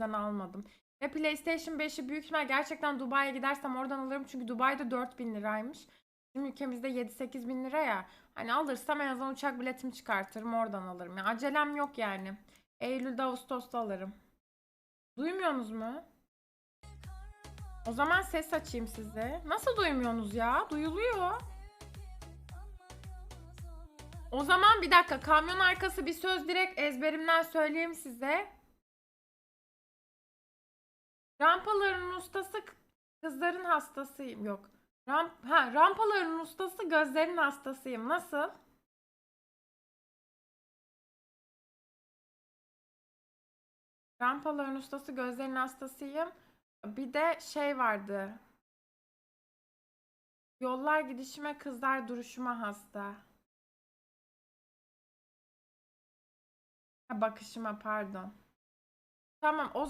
yüzden almadım. Ve PlayStation 5'i büyük ihtimal gerçekten Dubai'ye gidersem oradan alırım. Çünkü Dubai'de 4000 liraymış. Bizim ülkemizde 7-8 bin lira ya. Hani alırsam en azından uçak biletimi çıkartırım oradan alırım. Ya acelem yok yani. Eylül'de Ağustos'ta alırım. Duymuyorsunuz mu? O zaman ses açayım size. Nasıl duymuyorsunuz ya? Duyuluyor. O zaman bir dakika kamyon arkası bir söz direkt ezberimden söyleyeyim size. Rampaların ustası kızların hastasıyım. Yok. Ramp ha, rampaların ustası gözlerin hastasıyım. Nasıl? Rampaların ustası gözlerin hastasıyım. Bir de şey vardı. Yollar gidişime kızlar duruşuma hasta. Ha, bakışıma pardon. Tamam o